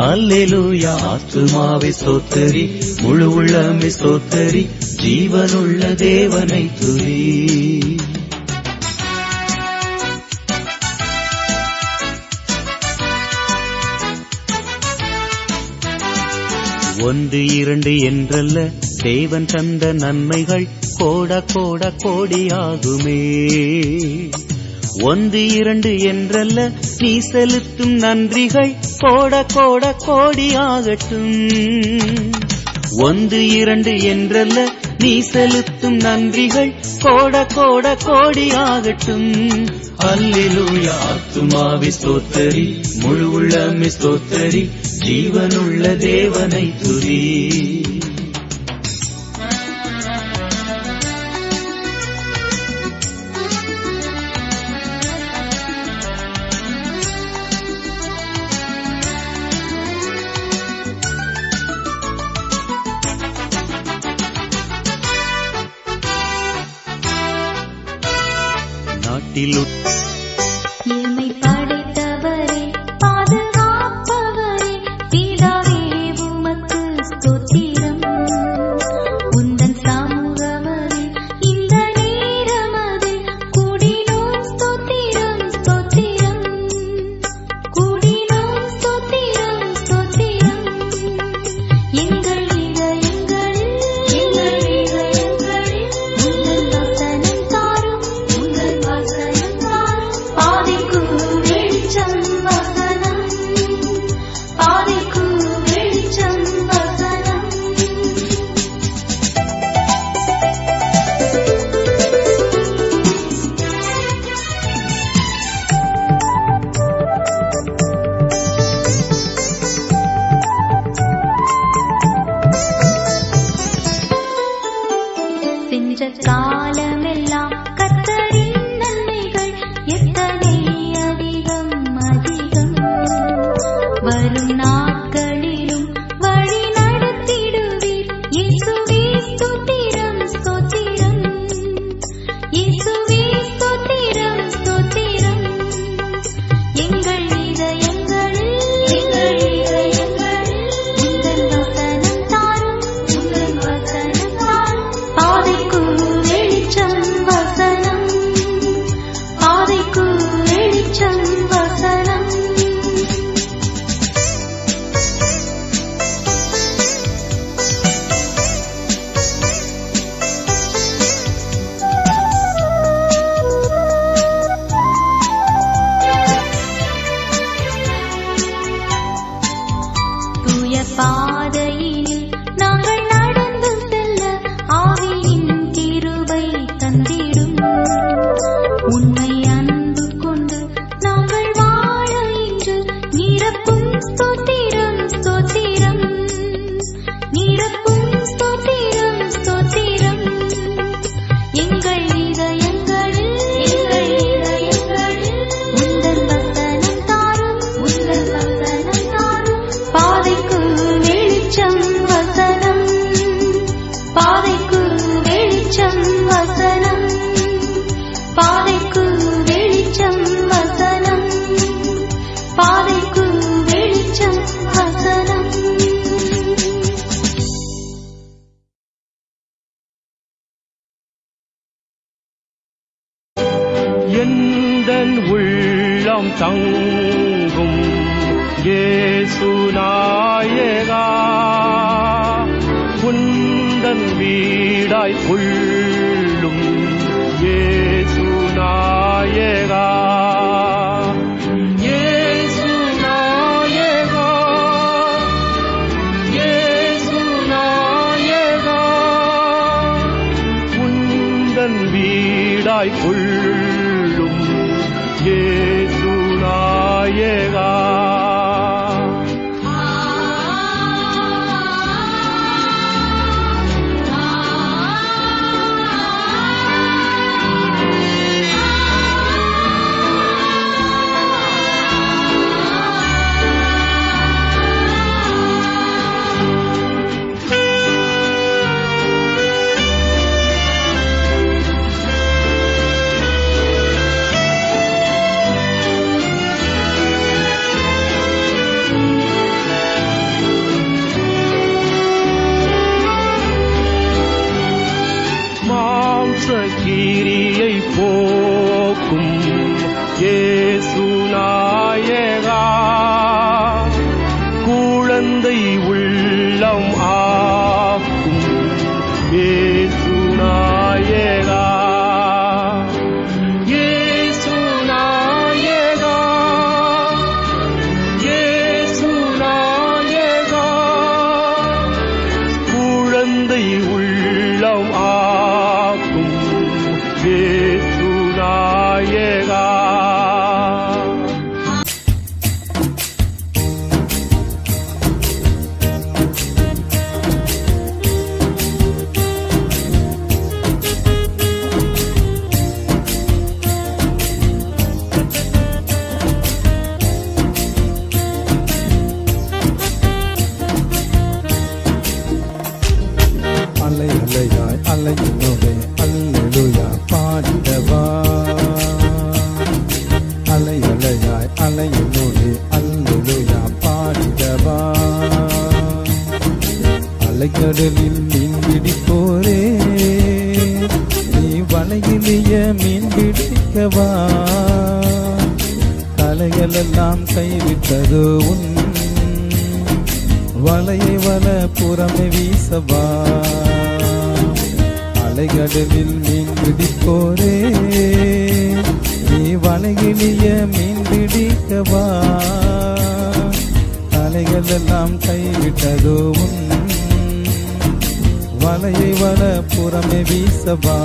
அல்லேலூயா. ஆத்துமாவை சோத்தரி முழு உள்ளமே சோத்தரி ஜீவனுள்ள தேவனை துரி ஒன்று இரண்டு என்றல்ல தேவன் தந்த நன்மைகள் கோட கோட கோடியாகுமே. ஒன்று இரண்டு என்றல்ல நீ செலுத்தும் நன்றிகள் கோட கோட கோடியாகட்டும். ஒன்று இரண்டு என்றல்ல நீ செலுத்தும் நன்றிகள் கோட கோட கோடியாகட்டும். அல்லேலூயா ஆத்துமாவி ஸ்தோத்தரி முழு உள்ளமே ஸ்தோத்தரி ஜீவனுள்ள தேவனை துரி Tilut. കാലമെല്ലാം Un எந்தன் உள்ளம் தங்கும் ஏசுநாயகா உந்தன் வீடாய் கொள்ளும் ஏசுநாயகா ஏசுநாயகா ஏசுநாயகா உந்தன் வீடாய் கொள்ளும் Jesús ha llegado. கீரியை போக்கும். இயேசு yeah. கடலில் மீன் பிடிப்போரே. நீ வலையிலேய மீன் பிடிக்கவா? கலைகளெல்லாம் கைவிட்டது உன். வலையை வல புறமே வீசவா? அலைகடலில் மீன் பிடிப்போரே. நீ வலையிலேய மீன் பிடிக்கவா? அலைகள் கைவிட்டதோ உன். வலையை வல புறமே வீசவா.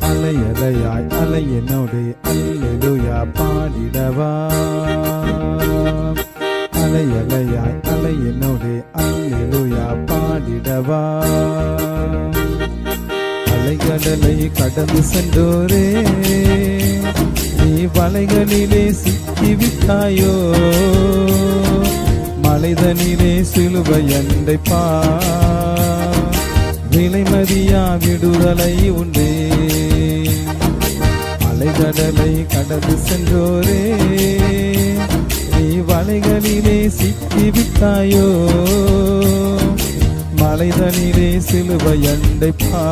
அலையலையாய் அலையனோடு அலை பாடிடவா. அலையலையாய் அலையனோடு அலை பாடிடவா. அலைகடலை கடந்து சென்றோரே நீ வலைகளிலே சிக்கிவிட்டாயோ. மலைதனிலே சிலுவை அண்டை பா விலைமதியா விடுதலை உண்டே. அலைகடலை கடந்து சென்றோரே. நீ வலைகளிலே சிக்கிவிட்டாயோ மலைதனிலே சிலுவை அண்டை பா